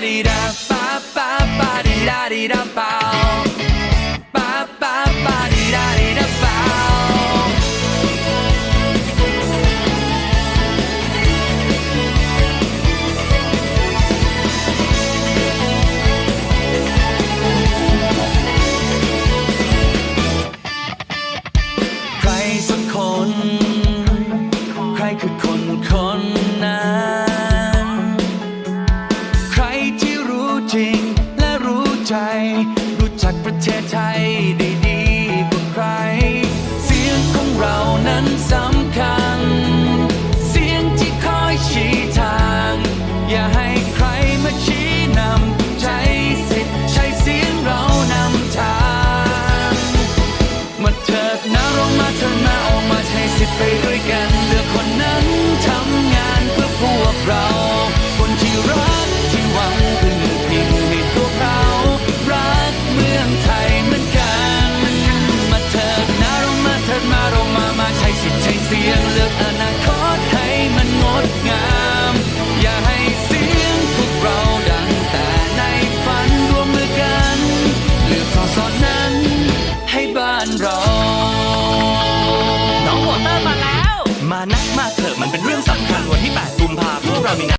di da ba ba ba di da di da ba ba ba ba di da di da ba ใครสักคน ใครคือคนคน ใจ รู้จักประเทศไทยได้ดีกว่าใคร เสียงของเรานั้นสำคัญ เสียงที่คอยชี้ทาง อย่าให้ใครมาชี้นำ ใช้สิทธิ์ใช้เสียงเรานำทาง มาเถิดนะเรามาเถิดมาออกมาใช้สิทธิ์ไปด้วยกัน เตอร์มาแล้วมานักมาเถอะมันเป็นเรื่องสำคัญวันที่ 8 กุมภาพวกเรามีนัด